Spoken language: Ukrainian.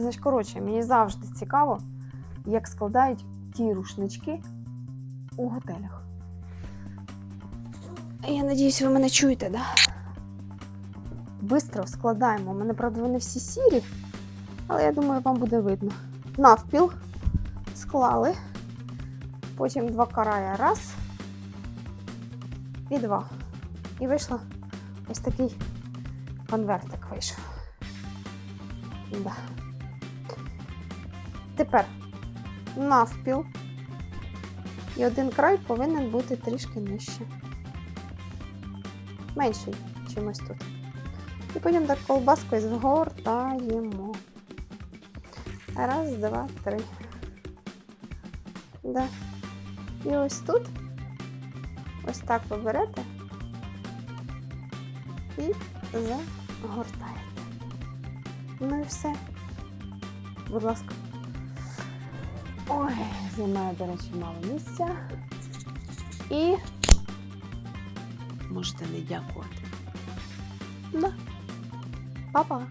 Значить, коротше, мені завжди цікаво, як складають ті рушнички у готелях. Я надіюсь, ви мене чуєте, да? Бистро складаємо. У мене, правда, вони всі сірі, але я думаю, вам буде видно. Навпіл склали. Потім два карая. Раз і два. І вийшло ось такий конвертик вийшов. Да. Тепер навпіл. І один край повинен бути трішки нижче. Менший, чим ось тут. І потім так колбаскою згортаємо. Раз, два, три. Да. І ось тут. Ось так ви берете і загортаєте. Ну і все. Будь ласка. Ой, займає, до речі, мало місця. І Можете не дякувати. да. Па-па.